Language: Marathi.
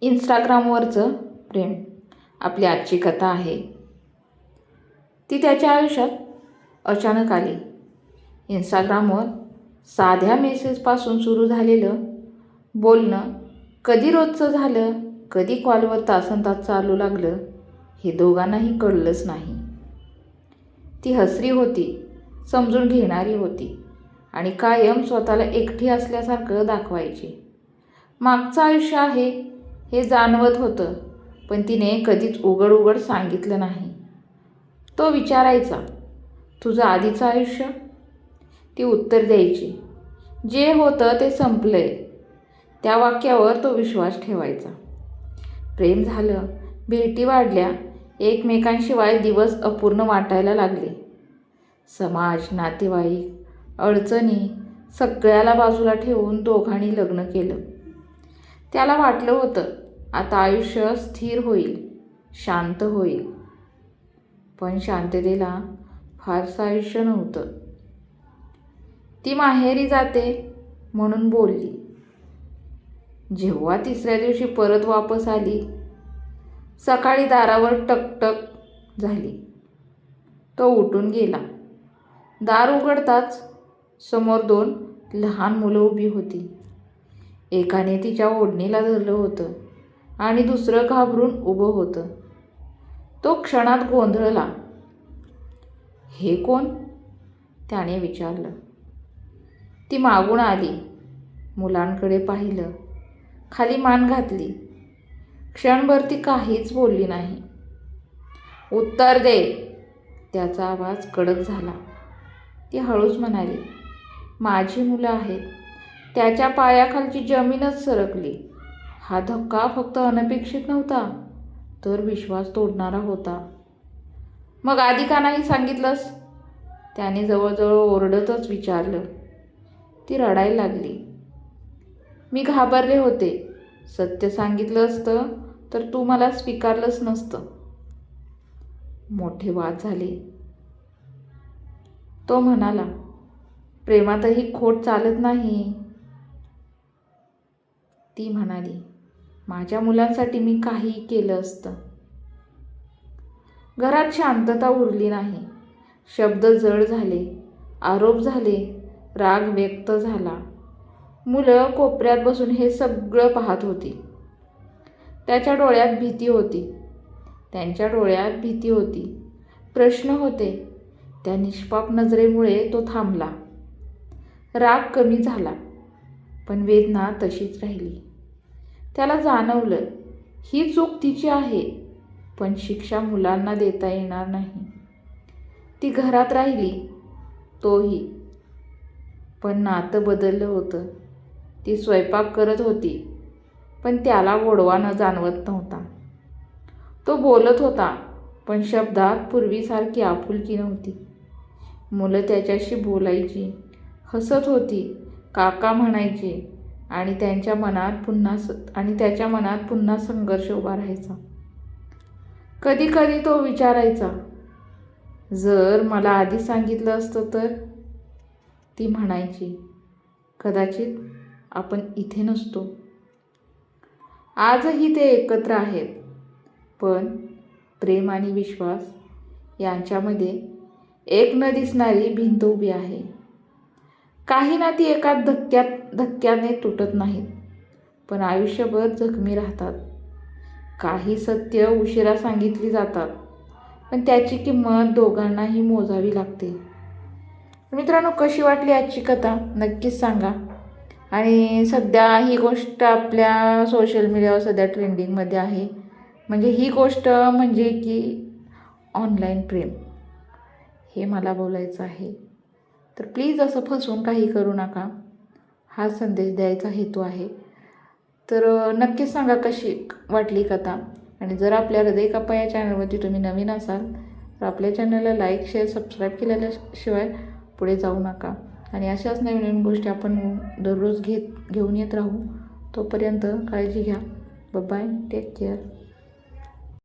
इंस्टाग्रामवरचं प्रेम. आपली आजची कथा आहे. ती त्याच्या आयुष्यात अचानक आली. इंस्टाग्रामवर साध्या मेसेजपासून सुरू झालेलं बोलणं कधी रोजचं झालं कधी कॉलवर तासन तास चालू लागलं हे दोघांनाही कळलंच नाही. ती हसरी होती समजून घेणारी होती आणि कायम स्वतःला एकटी असल्यासारखं दाखवायची. मागचं आयुष्य आहे हे जाणवत होतं पण तिने कधीच उघड उघड सांगितलं नाही. तो विचारायचा तुझं आधीचं आयुष्य? ती उत्तर द्यायची जे होतं ते संपलंय. त्या वाक्यावर तो विश्वास ठेवायचा. प्रेम झालं भेटी वाढल्या एकमेकांशिवाय दिवस अपूर्ण वाटायला लागले. समाज नातेवाईक अडचणी सगळ्याला बाजूला ठेवून दोघांनी लग्न केलं. त्याला वाटलं होतं आता आयुष्य स्थिर होईल शांत होईल. पण शांततेला फारसं आयुष्य नव्हतं. ती माहेरी जाते म्हणून बोलली. जेव्हा तिसऱ्या दिवशी परत वापस आली सकाळी दारावर टकटक झाली. तो उठून गेला. दार उघडताच समोर दोन लहान मुलं उभी होती. एकाने तिच्या ओढणीला धरलं होतं. आणि दुसरं घाबरून उभं होतं. तो क्षणात गोंधळला. हे कोण? त्याने विचारलं. ती मागून आली. मुलांकडे पाहिलं. खाली मान घातली. क्षणभर ती काहीच बोलली नाही. उत्तर दे. त्याचा आवाज कडक झाला. ती हळूच म्हणाली माझी मुलं आहेत. त्याच्या पायाखालची जमीनच सरकली. हा धक्का फक्त अनपेक्षित नव्हता तर विश्वास तोडणारा होता. मग आधी का नाही सांगितलंस? त्याने जवळजवळ ओरडतच विचारलं. ती रडायला लागली. मी घाबरले होते. सत्य सांगितलं असतं तर तू मला स्वीकारलंच नसतं. मोठे वाद झाले. तो म्हणाला प्रेमातही खोट चालत नाही. ती म्हणाली माझ्या मुलांसाठी मी काहीही केलं असतं. घरात शांतता उरली नाही. शब्द जड झाले आरोप झाले राग व्यक्त झाला. मुलं कोपऱ्यात बसून हे सगळं पाहत होती. त्याच्या डोळ्यात भीती होती. त्यांच्या डोळ्यात भीती होती. प्रश्न होते त्या निष्पाप नजरेमुळे तो थांबला. राग कमी झाला पण वेदना तशीच राहिली. त्याला जाणवलं ही चूक तिची आहे पण शिक्षा मुलांना देता येणार नाही. ती घरात राहिली तोही. पण नातं बदललं होतं. ती स्वयंपाक करत होती पण त्याला गोडवा न जाणवत नव्हता. तो बोलत होता पण शब्दात पूर्वीसारखी आपुलकी नव्हती. मुलं त्याच्याशी बोलायची हसत होती काका म्हणायचे आणि त्यांच्या मनात पुन्हा स आणि त्याच्या मनात पुन्हा संघर्ष उभा राहायचा. कधी कधी तो विचारायचा जर मला आधी सांगितलं असतं तर? ती म्हणायची कदाचित आपण इथे नसतो. आजही ते एकत्र आहेत पण प्रेम आणि विश्वास यांच्यामध्ये एक न दिसणारी भिंत उभी आहे. काही ना ती एका धक्क्यात धक्क्याने तुटत नाहीत. पण आयुष्यभर जखमी राहतात. काही सत्य उशिरा सांगितली जातात. पण त्याची किंमत दोघांनाही मोजावी लागते. मित्रांनो कशी वाटली आजची कथा? नक्कीच सांगा. आणि सध्या ही गोष्ट आपल्या सोशल मीडियावर सध्या ट्रेंडिंगमध्ये आहे. म्हणजे ही गोष्ट म्हणजे की ऑनलाईन प्रेम. हे मला बोलायचं आहे. तर प्लीज असं फसवून काही करू नका. हा संदेश द्यायचा हेतू आहे. तर नक्कीच सांगा कशी वाटली कथा? आणि जर आपल्या हृदय कप्पा या चॅनलवरती तुम्ही नवीन असाल तर आपल्या चॅनलला लाईक शेअर सबस्क्राईब केल्याशिवाय पुढे जाऊ नका. आणि अशाच नवीन नवीन गोष्टी आपण दररोज घेत घेऊन येत राहू. तोपर्यंत काळजी घ्या. Bye take care